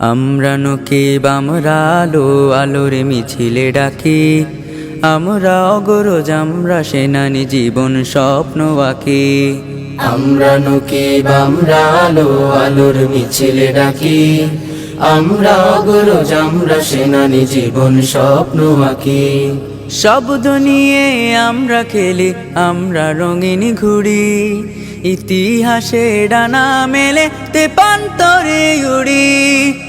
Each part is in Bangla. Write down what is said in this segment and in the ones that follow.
আমরা নকিব আমরা আলো আলোর মিছিলে ডাকি। আমরা অগরজ আমরা সেনানি জীবন স্বপ্ন আঁকি। আমরা নকিব আমরা আলো আলোর মিছিলে ডাকি। আমরা অগরজ আমরা সেনানি জীবন স্বপ্ন আঁকি। শব্দ নিয়ে আমরা খেলি আমরা রঙিন ঘুড়ি। ইতিহাসে ডানা মেলে তেপান্তরে উড়ি।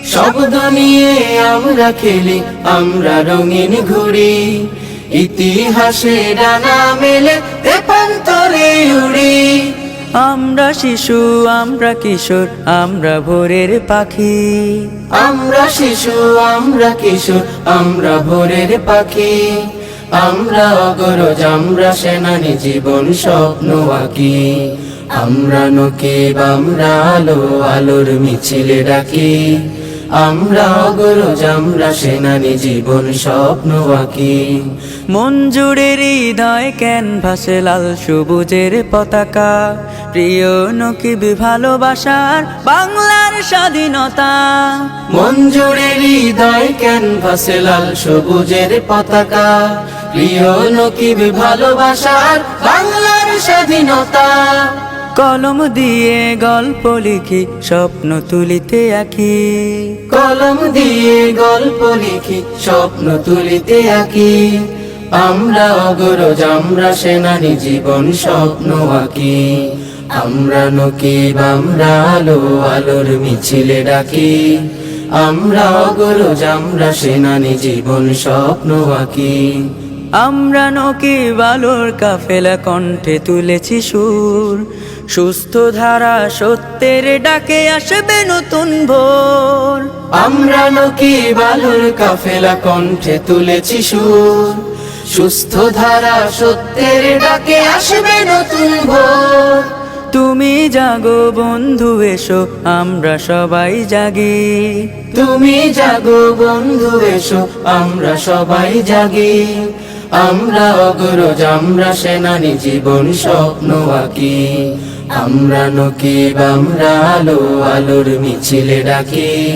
শব্দ নিয়ে আমরা খেলি আমরা রঙিন ঘুড়ি। ইতিহাসে ডানা মেলে তেপান্তরে উড়ি। আমরা শিশু আমরা কিশোর আমরা ভোরের পাখি। আমরা শিশু আমরা কিশোর আমরা ভোরের পাখি। আমরা অগরজ আমরা সেনানি জীবন স্বপ্ন আঁকি। আমরা নকিব আমরা আলো আলোর মিছিলে ডাকি। আমরা অগরজ আমরা সেনানি জীবন স্বপ্ন আঁকি। মন জুড়ে হৃদয় ক্যানভাসে লাল সবুজের পতাকা। প্রিয় নকিব ভালোবাসার বাংলার স্বাধীনতা। মন জুড়ে হৃদয় ক্যানভাসে লাল সবুজের পতাকা। প্রিয় নকিব ভালোবাসার বাংলার স্বাধীনতা। কলম দিয়ে গল্প লিখি স্বপ্ন তুলিতে আঁকি। কলম দিয়ে গল্প লিখি স্বপ্ন তুলিতে আঁকি। আমরা অগরজ আমরা সেনানি জীবন স্বপ্ন আঁকি। আমরা নকিব আমরা আলো আলোর মিছিলে ডাকি। আমরা অগরজ আমরা সেনানি জীবন স্বপ্ন আঁকি। আমরা নকিব আলোর কাফেলা কণ্ঠে তুলেছি সুর। সুস্থ ধারা সত্যের ডাকে আসবে নতুন ভোর। আমরা নকিব বালুর কাফেলা কণ্ঠে তুলেছি সুর। সুস্থ ধারা সত্যের ডাকে আসবে নতুন ভোর। তুমি জাগো বন্ধু এসো আমরা সবাই জাগি। তুমি জাগো বন্ধু এসো আমরা সবাই জাগি। আমরা অগরজ আমরা সেনানি, জীবন স্বপ্ন আঁকি। আমরা নকিব, আমরা আলো, আলোর মিছিলে ডাকি।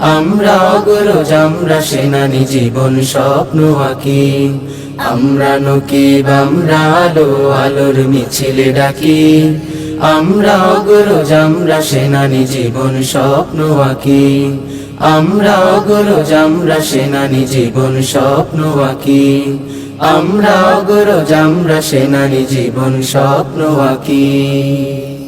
আমরা অগরজ আমরা সেনানি, জীবন স্বপ্ন আঁকি। আমরা নকিব, আমরা আলো, আলোর মিছিলে ডাকি। আমরা অগরজ আমরা সেনানি, জীবন স্বপ্ন আঁকি। আমরা অগরজ আমরা সেনানি, জীবন স্বপ্ন আঁকি। আমরা অগরজ আমরা সেনানি জীবন স্বপ্ন আঁকি।